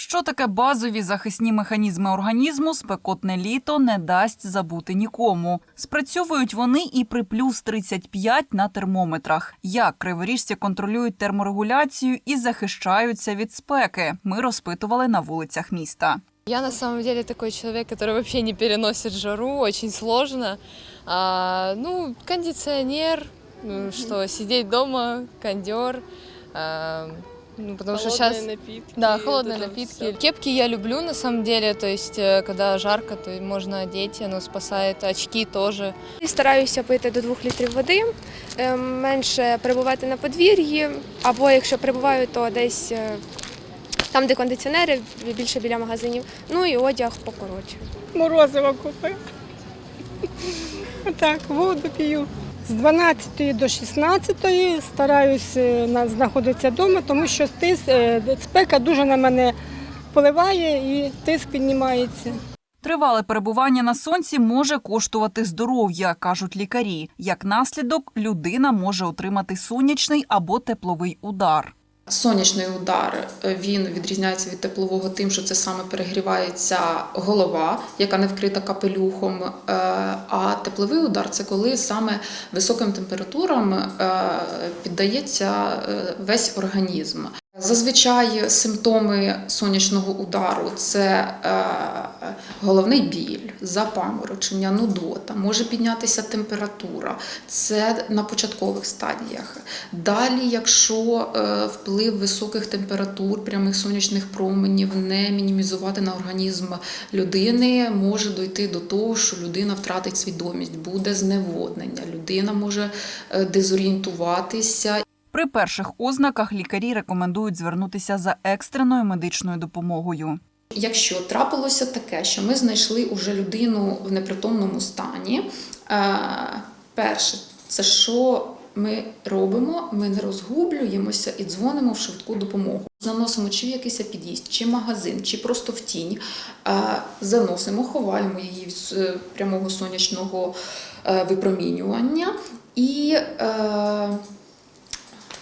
Що таке базові захисні механізми організму, спекотне літо не дасть забути нікому. Спрацьовують вони і при плюс 35 на термометрах. Як криворіжці контролюють терморегуляцію і захищаються від спеки? Ми розпитували на вулицях міста. Я на самом деле такой человек, который вообще не переносит жару, очень сложно. А, ну, кондиционер, ну, что сидеть дома, кондер. а, ну, потому что Холодные сейчас... напитки. Да, вот холодные это напитки. всё. Кепки я люблю на самом деле, то есть э, когда жарко, то можно одеть, оно спасает. Очки тоже. І Стараюся пити до 2 літрів води, е, менше перебувати на подвір'ї, або якщо перебуваю, то десь е, там, де кондиціонери, більше біля магазинів. Ну і одяг покоротше. морозиво купив. Так, воду п'ю. З 12 до 16 стараюсь е, на- знаходитися вдома, тому що тиск, е, спека дуже на мене впливає і тиск піднімається. Тривале перебування на сонці може коштувати здоров'я, кажуть лікарі. Як наслідок, людина може отримати сонячний або тепловий удар. Сонячний удар е, він відрізняється від теплового тим, що це саме перегрівається голова, яка не вкрита капелюхом. е, А тепловий удар це коли саме високим температурам е, піддається весь організм. Зазвичай симптоми сонячного удару це е, головний біль, запаморочення, нудота, може піднятися температура. Це на початкових стадіях. Далі, якщо е, вплив високих температур, прямих сонячних променів не мінімізувати на організм людини, може дойти до того, що людина втратить свідомість, буде зневоднення, людина може е, дезорієнтуватися При перших ознаках лікарі рекомендують звернутися за екстреною медичною допомогою. Якщо трапилося таке, що ми знайшли уже людину в непритомному стані, е, перше, це що ми робимо? Ми не розгублюємося і дзвонимо в швидку допомогу. Заносимо чи в якийсь під'їзд, чи магазин, чи просто в тінь. Е, Заносимо, ховаємо її від е, прямого сонячного випромінювання і.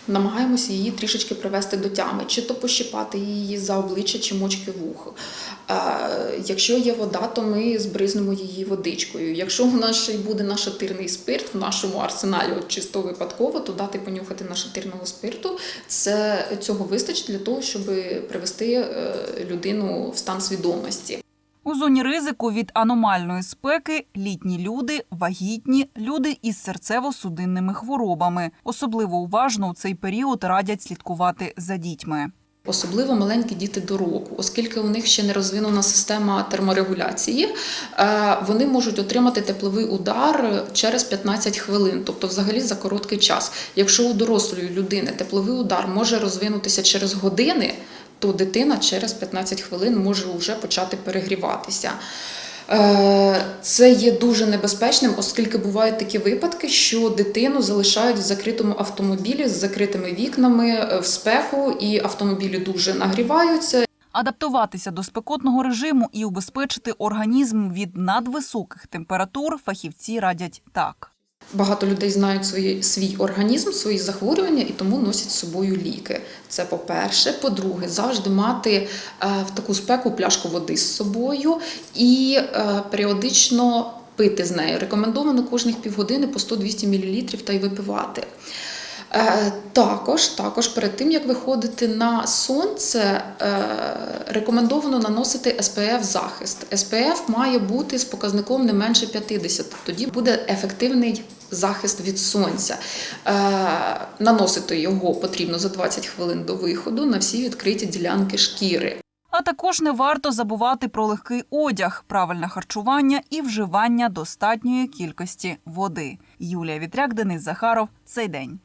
Намагаємося її трішечки привести до тями, чи то пощипати її за обличчя чи мочки вух. Е, Якщо є вода, то ми збризнемо її водичкою. Якщо в нас ще й буде нашатирний спирт в нашому арсеналі, от чисто випадково, то дати понюхати нашатирного спирту, це цього вистачить для того, щоб привести е, людину в стан свідомості. У зоні ризику від аномальної спеки літні люди, вагітні, люди із серцево-судинними хворобами. Особливо уважно у цей період радять слідкувати за дітьми. Особливо маленькі діти до року, оскільки у них ще не розвинена система терморегуляції, е, вони можуть отримати тепловий удар через 15 хвилин, тобто взагалі за короткий час. Якщо у дорослої людини тепловий удар може розвинутися через години, то дитина через 15 хвилин може вже почати перегріватися. Е, Це є дуже небезпечним, оскільки бувають такі випадки, що дитину залишають в закритому автомобілі з закритими вікнами е, в спеку, і автомобілі дуже нагріваються. Адаптуватися до спекотного режиму і убезпечити організм від надвисоких температур фахівці радять так. Багато людей знають свої, свій організм, свої захворювання і тому носять з собою ліки. Це по-перше. По-друге, завжди мати е, в таку спеку пляшку води з собою і е, періодично пити з нею. Рекомендовано кожних півгодини по 100-200 мл та й випивати. Е, Також, також перед тим як виходити на сонце, е, рекомендовано наносити SPF захист. SPF має бути з показником не менше 50, тоді буде ефективний захист від сонця. Е, Наносити його потрібно за 20 хвилин до виходу на всі відкриті ділянки шкіри. А також не варто забувати про легкий одяг, правильне харчування і вживання достатньої кількості води. Юлія Вітряк, Денис Захаров. Цей день.